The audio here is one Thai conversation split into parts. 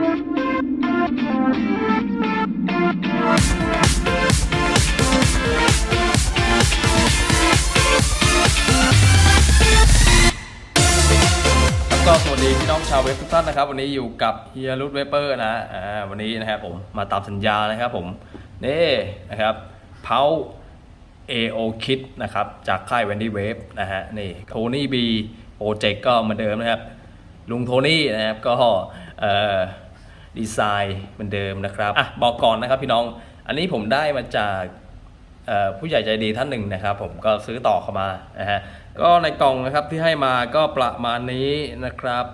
ก็สวัสดีพี่น้องชาวเว็บทุกท่านนะครับ วันนี้อยู่กับเฮียรุดเวเปอร์นะอ่าวันนี้นะครับผมมาตามสัญญานะครับผมนี่นะครับเพา AO Kit นะครับ จากค่าย Wendy Wave นะฮะนี่โทนี่บีโปรเจกต์ก็เหมือนเดิมนะครับ ลุงโทนี่นะครับ ก็เอ่อ ดีไซน์เหมือนเดิมนะครับอะบอกก่อนนะครับพี่น้องอันนี้ผมได้มาจากผู้ใหญ่ใจดีท่านหนึ่งนะครับ ผมก็ซื้อต่อเข้ามานะฮะก็ในกล่องนะครับที่ให้มาก็ประมาณนี้นะครับ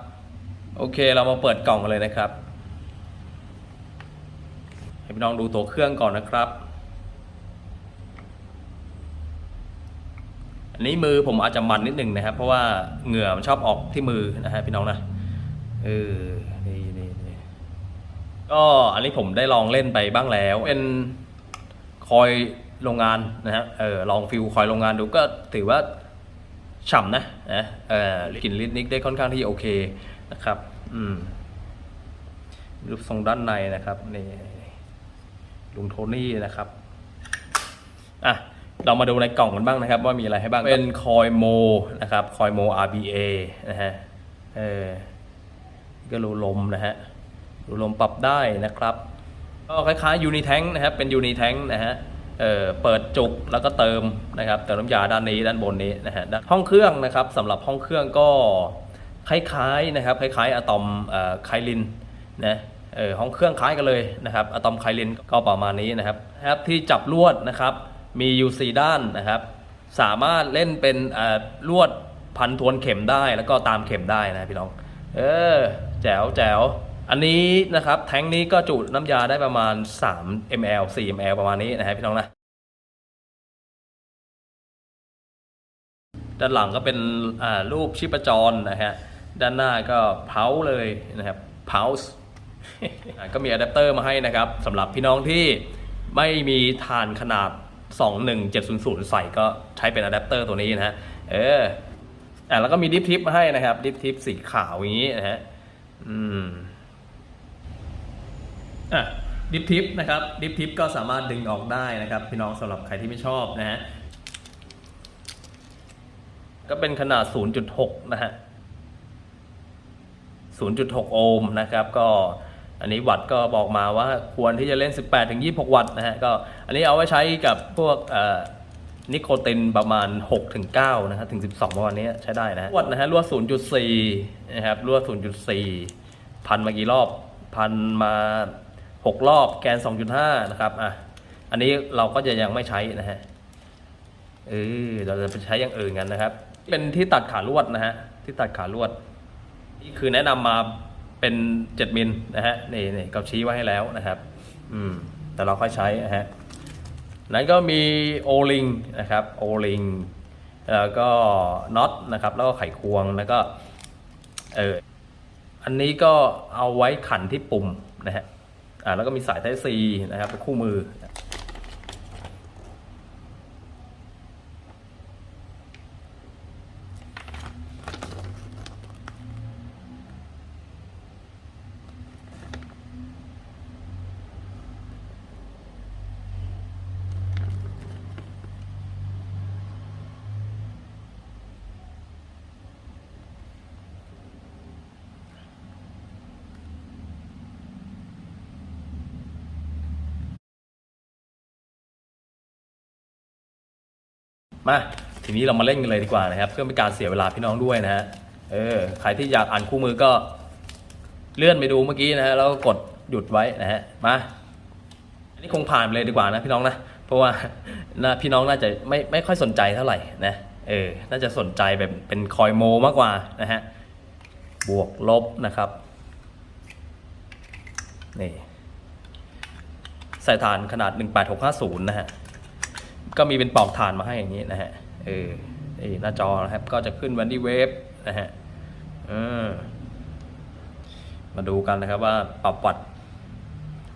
โอเคเรามาเปิดกล่องกันเลยนะครับให้พี่น้องดูตัวเครื่องก่อนนะครับ อันนี้มือผมอาจจะมันนิดหนึ่งนะครับ เพราะว่าเหงื่อมันชอบออกที่มือนะฮะพี่น้องนะเออนี่นี่นี่ ก็อันนี้ผมได้ลองเล่นไปบ้างแล้ว เป็นคอยโรงงานนะฮะเออลองฟิลคอยโรงงานดูก็ถือว่าฉ่ำนะนะเออกลิ่นลิตนิกได้ค่อนข้างที่โอเคนะครับ อืมรูปทรงด้านในนะครับนี่ลุงโทนี่นะครับอะเรามาดูในกล่องกันบ้างนะครับ ว่ามีอะไรให้บ้างเป็นคอยโมนะครับคอยโม RBA นะฮะเออก็รูลมนะฮะ รูลมปรับได้นะครับ ก็คล้ายๆยูนิแทงนะครับ เป็นยูนิแทงนะฮะเเปิดจุกแล้วก็เติมนะครับเติมน้ำยาด้านนี้ด้านบนนี้นะฮะห้องเครื่องนะครับสำหรับห้องเครื่องก็คล้ายๆนะครับคล้ายๆอะตอมไคลินนะเออห้องเครื่องคล้ายกันเลยนะครับอะตอมไคลินก็ประมาณนี้นะครับครับที่จับลวดนะครับมีอยู่สี่ด้านนะครับ สามารถเล่นเป็นลวดพันทวนเข็มได้แล้วก็ตามเข็มได้นะพี่น้อง เออ แจ๋วแจ๋ว อันนี้นะครับแทงนี้ก็จุน้ำยาได้ประมาณ 3 ml 4 ml ประมาณนี้นะฮะพี่น้องนะด้านหลังก็เป็นอ่ารูปชีพจรนะฮะด้านหน้าก็เพาเลยนะครับเพาส์ก็มีอะแดปเตอร์มาให้นะครับสำหรับพี่น้องที่ไม่มีฐานขนาด 21700 ใส่ก็ใช้เป็นอะแดปเตอร์ตัวนี้นะฮะเอออะแล้วก็มีดิฟทิปมาให้นะครับดิฟทิปสีขาวอย่างนี้นะฮะอืม อะดิฟทิปนะครับดิฟทิปก็สามารถดึงออกได้นะครับ พี่น้องสำหรับใครที่ไม่ชอบนะฮะก็เป็นขนาด 0.6 นะฮะ 0.6 โอห์มนะครับ ก็อันนี้วัตต์ก็บอกมาว่าควรที่จะเล่น 18ถึง26 วัตต์นะฮะ ก็อันนี้เอาไว้ใช้กับพวกนิโคตินประมาณ6ถึง9นะฮะถึง 12 ประมาณนี้ใช้ได้นะฮะวัตต์นะฮะรั่ว0.4 นะครับรั่ว0.4 พันมากี่รอบ พันมา 6 รอบแกน 2.5 นะครับอะอันนี้เราก็จะยังไม่ใช้นะฮะเออเราจะไปใช้อย่างอื่นกันนะครับ เป็นที่ตัดขาลวดนะฮะที่ตัดขาลวดนี่คือแนะนำมาเป็น 7มิลนะฮะนี่นี่เขาชี้ไว้ให้แล้วนะครับ อืมแต่เราค่อยใช้นะฮะนั้นก็มีโอลิงนะครับโอลิงแล้วก็น็อตนะครับ แล้วก็ไขควงแล้วก็เอออันนี้ก็เอาไว้ขันที่ปุ่มนะฮะ แล้วก็มีสายไทซีนะครับเป็นคู่มือ มาทีนี้เรามาเล่นกันเลยดีกว่านะครับ เพื่อเป็นการเสียเวลาพี่น้องด้วยนะฮะเออใครที่อยากอ่านคู่มือก็ เลื่อนไปดูเมื่อกี้นะฮะแล้วก็กดหยุดไว้นะฮะมาอันนี้คงผ่านไปเลยดีกว่านะพี่น้องนะเพราะว่านะพี่น้องน่าจะไม่ไม่ค่อยสนใจเท่าไหร่นะเออน่าจะสนใจแบบเป็นคอยโมมากกว่านะฮะบวกลบนะครับนี่ใส่ฐานขนาด 18650 นะฮะ ก็มีเป็นปลอกฐานมาให้อย่างนี้นะฮะ เออนี่หน้าจอนะครับ ก็จะขึ้นวันที่เวฟนะฮะมาดูกันนะครับว่าปรับวัตต์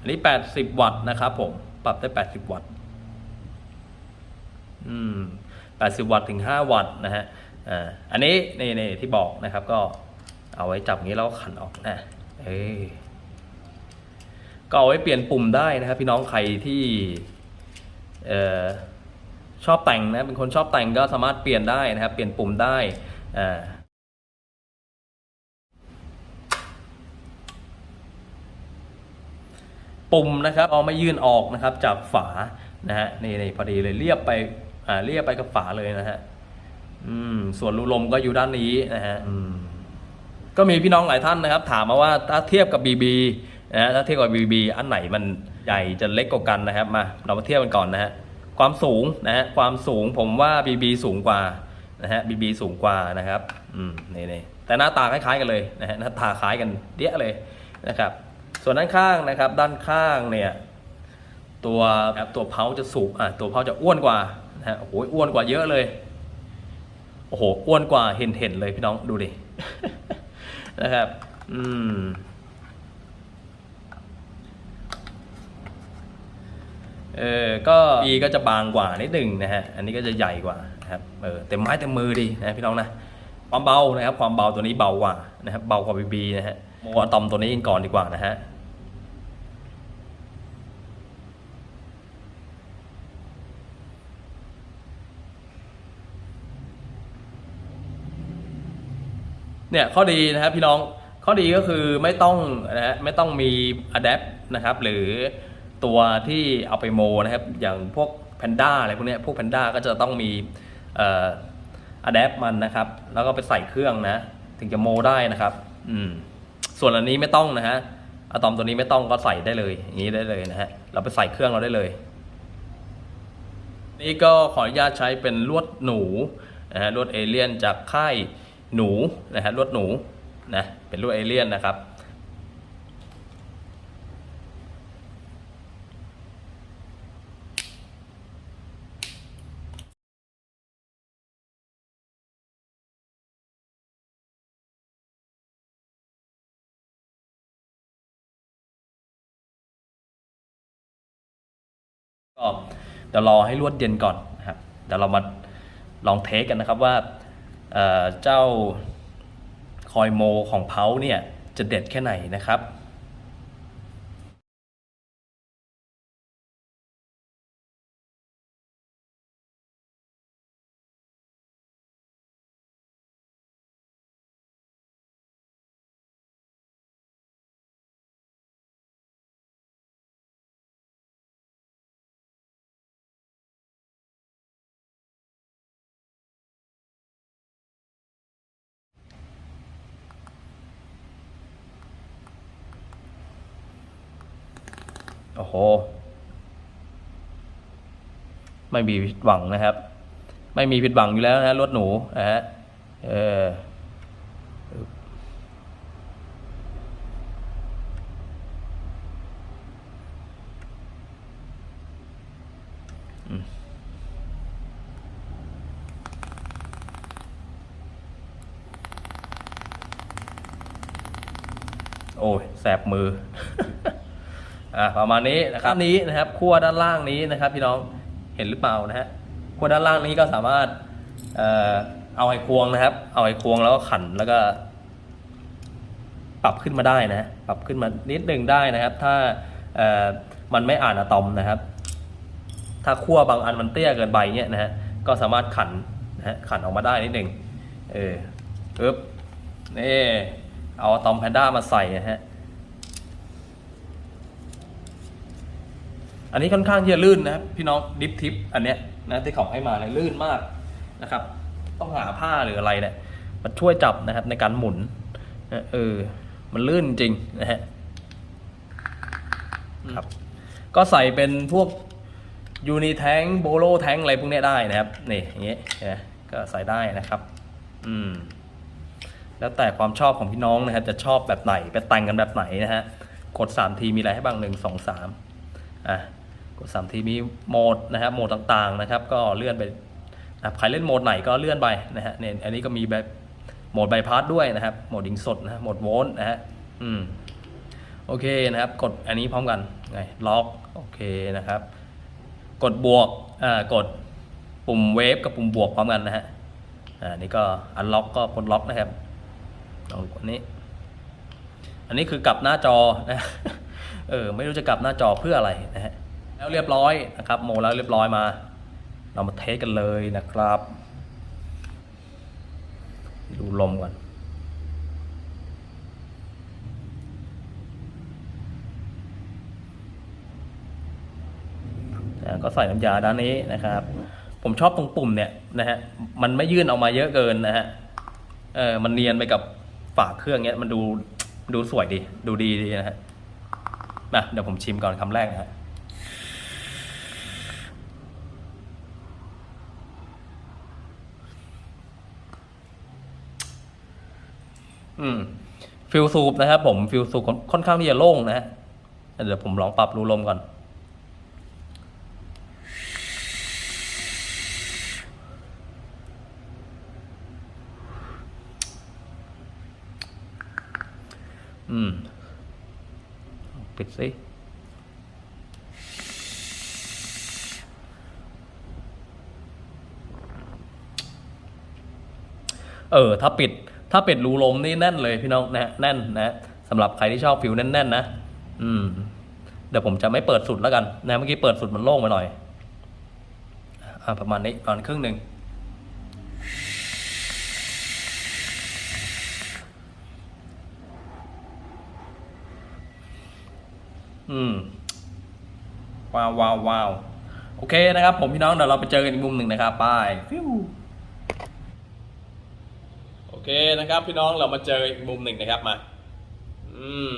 อันนี้ 80 วัตต์นะครับผม ปรับได้ 80 วัตต์ อืม 80 วัตต์ถึง 5 วัตต์นะฮะ อ่า อันนี้นี่นี่ที่บอกนะครับ ก็เอาไว้จับงี้แล้วขันออกนะ เออก็เอาไว้เปลี่ยนปุ่มได้นะครับ พี่น้องใครที่ เอ่อ ชอบแต่งนะเป็นคนชอบแต่งก็สามารถเปลี่ยนได้นะครับ เปลี่ยนปุ่มได้อ่าปุ่มนะครับเอาไม่ยื่นออกนะครับจากฝานะฮะนี่นี่พอดีเลยเรียบไปอ่าเรียบไปกับฝาเลยนะฮะอืมส่วนรูลมก็อยู่ด้านนี้นะฮะอืมก็มีพี่น้องหลายท่านนะครับ ถามมาว่าถ้าเทียบกับ BB นะฮะถ้าเทียบกับ BB อันไหนมันใหญ่จะเล็กกว่ากันนะครับมาเรามาเทียบกันก่อนนะฮะ ความสูงนะฮะความสูงผมว่า BB สูงกว่านะฮะ BB สูงกว่านะครับอืมนี่นี่แต่หน้าตาคล้ายๆกันเลยนะฮะหน้าตาคล้ายกันเดี้ยเลยนะครับ ส่วนด้านข้างนะครับด้านข้างเนี่ยตัวตัวเพาจะสูงอะตัวเพาจะอ้วนกว่านะฮะโอ้โหอ้วนกว่าเยอะเลยโอ้โหอ้วนกว่าเห็นเห็นเลยพี่น้องดูดินะครับ อืม เออก็อีก็จะบางกว่านิดหนึ่งนะฮะอันนี้ก็จะใหญ่กว่านะครับเออเต็มไม้เต็มมือดีนะพี่น้องนะความเบานะครับความเบาตัวนี้เบากว่านะครับเบากว่าบีบีนะฮะโมอะตอมตัวนี้ก่อนดีกว่านะฮะเนี่ยข้อดีนะครับพี่น้องข้อดีก็คือไม่ต้องนะฮะไม่ต้องมี adapt นะครับหรือ ตัวที่เอาไปโมนะครับ อย่างพวกแพนด้าอะไรพวกนี้พวกแพนด้าก็จะต้องมีเอ่อ adapt มันนะครับ แล้วก็ไปใส่เครื่องนะ ถึงจะโมได้นะครับ อืม ส่วนอันนี้ไม่ต้องนะฮะอะตอมตัวนี้ไม่ต้องก็ใส่ได้เลย อย่างนี้ได้เลยนะฮะ เราไปใส่เครื่องเราได้เลย นี่ก็ขออนุญาตใช้เป็นลวดหนูนะฮะลวดเอเลี่ยนจากค่ายหนูนะฮะลวดหนูนะเป็นลวดเอเลี่ยนนะครับ ก็ เดี๋ยวรอให้ลวดเย็นก่อนนะครับเดี๋ยวเรามาลองเทสกันนะครับว่าเเจ้าคอยโมของเพาเนี่ยจะเด็ดแค่ไหนนะครับ โห ไม่มีผิดหวังนะครับ ไม่มีผิดหวังอยู่แล้วนะรถหนูนะฮะเออโอ้ยแสบมือ อ่าประมาณนี้นะครับนี้นะครับขั้วด้านล่างนี้นะครับพี่น้องเห็นหรือเปล่านะฮะขั้วด้านล่างนี้ก็สามารถเอ่อเอาไอ้ควงนะครับ เอาไอ้ควงแล้วก็ขันแล้วก็ ปรับขึ้นมาได้นะปรับขึ้นมานิดหนึ่งได้นะครับ ถ้าเอ่อมันไม่อ่านอะตอมนะครับ ถ้าขั้วบางอันมันเตี้ยเกินไปเนี่ยนะฮะก็สามารถขันนะฮะขันออกมาได้นิดหนึ่งเออปึ๊บนี่เอาอะตอมแพนด้ามาใส่นะฮะ อันนี้ค่อนข้างที่จะลื่นนะครับพี่น้องดิฟทิปอันเนี้ยนะที่เขาให้มาเนี่ยลื่นมากนะครับ ต้องหาผ้าหรืออะไรเนี่ยมาช่วยจับนะครับในการหมุนนะเออมันลื่นจริงนะฮะครับ ก็ใส่เป็นพวกยูนิแทงโบโลแทงอะไรพวกเนี้ยได้นะครับนี่อย่างเงี้ยนะก็ใส่ได้นะครับ อืม แล้วแต่ความชอบของพี่น้องนะครับ จะชอบแบบไหนไปแต่งกันแบบไหนนะฮะกด 3 ทีมีอะไรให้บ้างหนึ่งสองสามอะ กด3ทีมีโหมดนะครับโหมดต่างๆนะครับ ก็เลื่อนไปนะครับใครเล่นโหมดไหนก็เลื่อนไปนะฮะเนี่ยอันนี้ก็มีแบบโหมดใบพัดด้วยนะครับโหมดยิงสดนะฮะโหมดโวลต์นะฮะอืมโอเคนะครับ กดอันนี้พร้อมกันไงล็อกโอเคนะครับ กดบวกอ่ากดปุ่มเวฟกับปุ่มบวกพร้อมกันนะฮะอ่านี่ก็อันล็อกก็กดล็อกนะครับลองกดนี้ อันนี้คือกลับหน้าจอนะเออไม่รู้จะกลับหน้าจอเพื่ออะไรนะฮะ แล้วเรียบร้อยนะครับ โมแล้วเรียบร้อยมา เรามาเทสกันเลยนะครับ ดูลมก่อนก็ใส่น้ำยาด้านนี้นะครับ ผมชอบตรงปุ่มเนี่ยนะฮะ มันไม่ยื่นออกมาเยอะเกินนะฮะ เออ มันเนียนไปกับฝาเครื่องเนี้ย มันดูดูสวยดี ดูดีดีนะฮะมาเดี๋ยวผมชิมก่อนคำแรกนะฮะ อืมฟิลซูปนะครับผมฟิลซูปค่อนข้างที่จะโล่งนะฮะเดี๋ยวผมลองปรับรูลมก่อน อืม ปิดสิเออ ถ้าปิด ถ้าเปิดรูลมนี่แน่นเลยพี่น้องนะฮะแน่นนะสำหรับใครที่ชอบฟิลแน่นๆนะอืมเดี๋ยวผมจะไม่เปิดสุดแล้วกันนะเมื่อกี้เปิดสุดมันโล่งไปหน่อยอ่าประมาณนี้ประมาณครึ่งหนึ่งอืมว้าวว้าวว้าวโอเคนะครับ ผมพี่น้องเดี๋ยวเราไปเจอกันอีกมุมหนึ่งนะครับไปฟิว เคนะครับพี่น้องเรามาเจออีกมุมหนึ่งนะครับมา อืม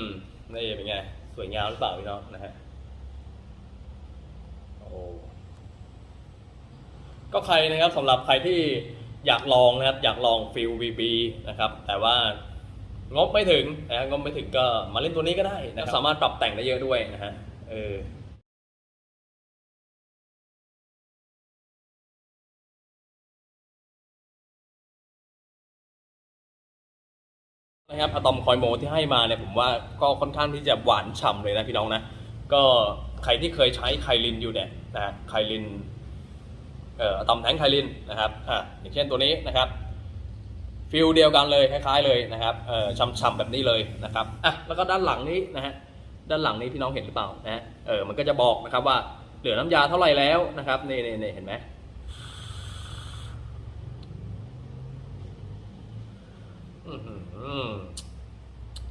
นี่เป็นไง สวยงามหรือเปล่าพี่น้องนะฮะโอ้ก็ใครนะครับสำหรับใครที่อยากลองนะครับ อยากลองฟิลวีบีนะครับ แต่ว่างบไม่ถึงนะงบไม่ถึงก็มาเล่นตัวนี้ก็ได้นะครับสามารถปรับแต่งได้เยอะด้วยนะฮะเออ นะครับอะตอมคอยโมที่ให้มาเนี่ยผมว่าก็ค่อนข้างที่จะหวานฉ่ำเลยนะพี่น้องนะ ก็ใครที่เคยใช้ไคลินอยู่เนี่ยนะไคลินเอ่ออะตอมแทงไคลินนะครับอะอย่างเช่นตัวนี้นะครับฟิลเดียวกันเลยคล้ายๆเลยนะครับเอ่อฉ่ำๆแบบนี้เลยนะครับอะแล้วก็ด้านหลังนี้นะฮะด้านหลังนี้พี่น้องเห็นหรือเปล่านะเออมันก็จะบอกนะครับว่าเหลือน้ำยาเท่าไหร่แล้วนะครับนี่นี่นี่เห็นไหม อื้อหือ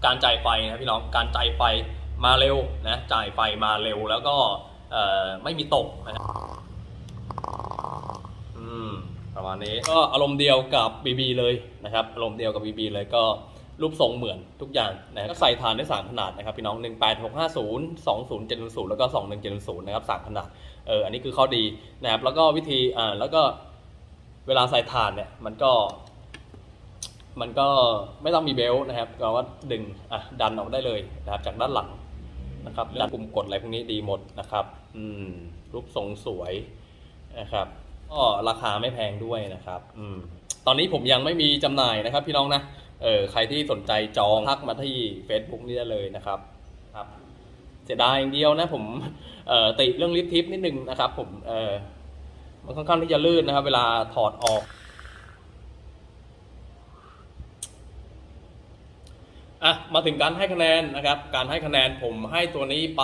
การจ่ายไฟนะพี่น้องการจ่ายไฟมาเร็วนะจ่ายไฟมาเร็วแล้วก็ไม่มีตกนะประมาณนี้ก็อารมณ์เดียวกับ BB เลยนะครับอารมณ์เดียวกับ BB เลยก็รูปทรงเหมือนทุกอย่างนะก็ใส่ฐานได้ 3 ขนาดนะครับพี่น้อง 18650 2070แล้วก็ 2170นะครับ 3 ขนาด เออ อันนี้คือข้อดีนะครับ แล้วก็วิธี อ่า แล้วก็เวลาใส่ฐานเนี่ย มันก็ มันก็ไม่ต้องมีเบลต์นะครับก็ว่าดึงอะดันออกได้เลยนะครับจากด้านหลังนะครับดันปุ่มกดอะไรพวกนี้ดีหมดนะครับ อืมรูปทรงสวยนะครับก็ราคาไม่แพงด้วยนะครับ อืมตอนนี้ผมยังไม่มีจำหน่ายนะครับพี่น้องนะเออใครที่สนใจจองทักมาที่ Facebook นี่ได้เลยนะครับครับเสียดายอย่างเดียวนะผมเอ่อติเรื่องลิฟต์ทิปนิดนึงนะครับ ผมเออมันค่อนข้างที่จะลื่นนะครับ เวลาถอดออก อะมาถึงการให้คะแนนนะครับ การให้คะแนนผมให้ตัวนี้ไป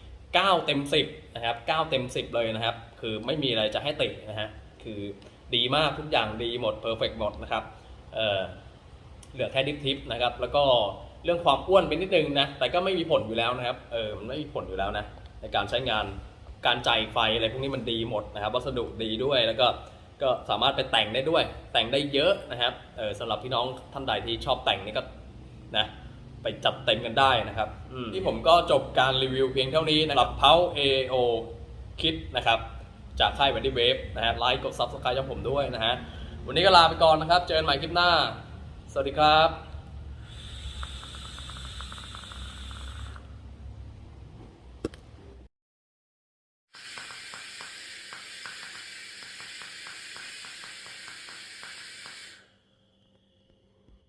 9 เต็ม 10 นะครับ 9 เต็ม 10 เลยนะครับ คือไม่มีอะไรจะให้ตินะฮะ คือดีมากทุกอย่างดีหมดเพอร์เฟกหมดนะครับ เออเหลือแค่ดิฟทิปนะครับ แล้วก็เรื่องความอ้วนเป็นนิดนึงนะ แต่ก็ไม่มีผลอยู่แล้วนะครับ เออ มันไม่มีผลอยู่แล้วนะ ในการใช้งาน การจ่ายไฟอะไรพวกนี้มันดีหมดนะครับ วัสดุดีด้วย แล้วก็ ก็สามารถไปแต่งได้ด้วย แต่งได้เยอะนะครับ เออสำหรับพี่น้องท่านใดที่ชอบแต่งนี่ก็ นะไปจัดเต็มกันได้นะครับ ที่ผมก็จบการรีวิวเพียงเท่านี้นะครับเพา AO คิดนะครับ จากค่ายวันดี้เวฟนะฮะไลค์กด Subscribe ช่องผมด้วยนะฮะวันนี้ก็ลาไปก่อนนะครับ เจอกันใหม่คลิปหน้า สวัสดีครับ